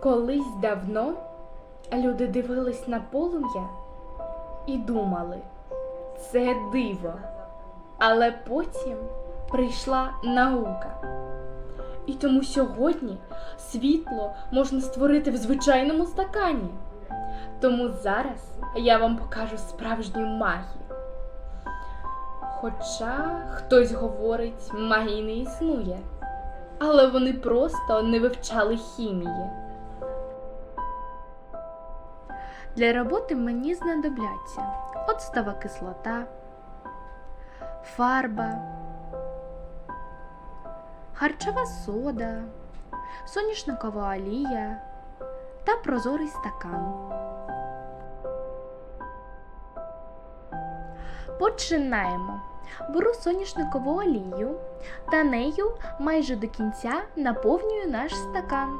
Колись давно люди дивились на полум'я і думали, це диво. Але потім прийшла наука. І тому сьогодні світло можна створити в звичайному стакані. Тому зараз я вам покажу справжню магію. Хоча хтось говорить, магії не існує, але вони просто не вивчали хімії. Для роботи мені знадобляться оцтова кислота, фарба, харчова сода, соняшникова олія та прозорий стакан. Починаємо. Беру соняшникову олію та нею майже до кінця наповнюю наш стакан.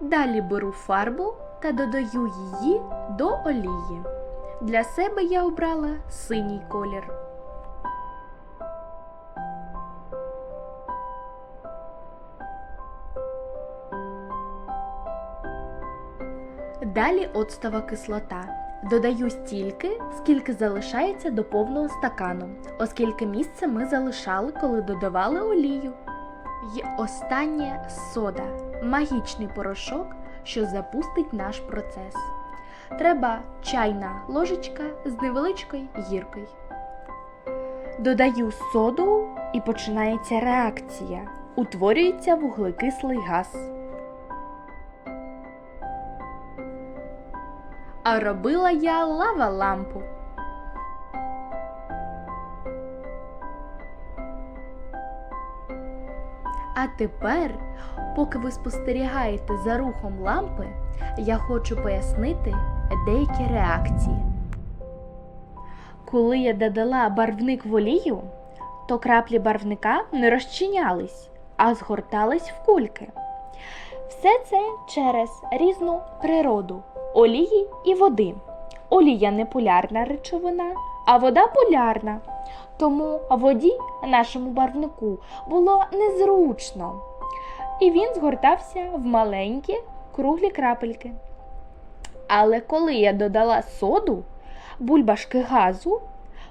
Далі беру фарбу та додаю її до олії. Для себе я обрала синій колір. Далі оцтова кислота. Додаю стільки, скільки залишається до повного стакану, оскільки місце ми залишали, коли додавали олію. І останнє сода магічний порошок, що запустить наш процес. Треба чайна ложечка з невеличкою гіркою. Додаю соду і починається реакція. Утворюється вуглекислий газ. А робила я лава лампу. А тепер, поки ви спостерігаєте за рухом лампи, я хочу пояснити деякі реакції. Коли я додала барвник в олію, то краплі барвника не розчинялись, а згортались в кульки. Все це через різну природу олії і води. Олія не полярна речовина, а вода полярна. Тому воді нашому барвнику було незручно, і він згортався в маленькі круглі крапельки. Але коли я додала соду, бульбашки газу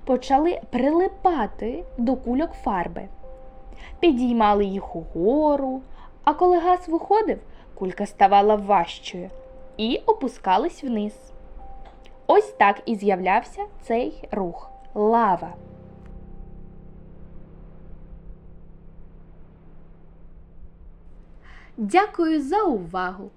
почали прилипати до кульок фарби, підіймали їх угору, а коли газ виходив, кулька ставала важчою і опускались вниз. Ось так і з'являвся цей рух лава. Дякую за увагу!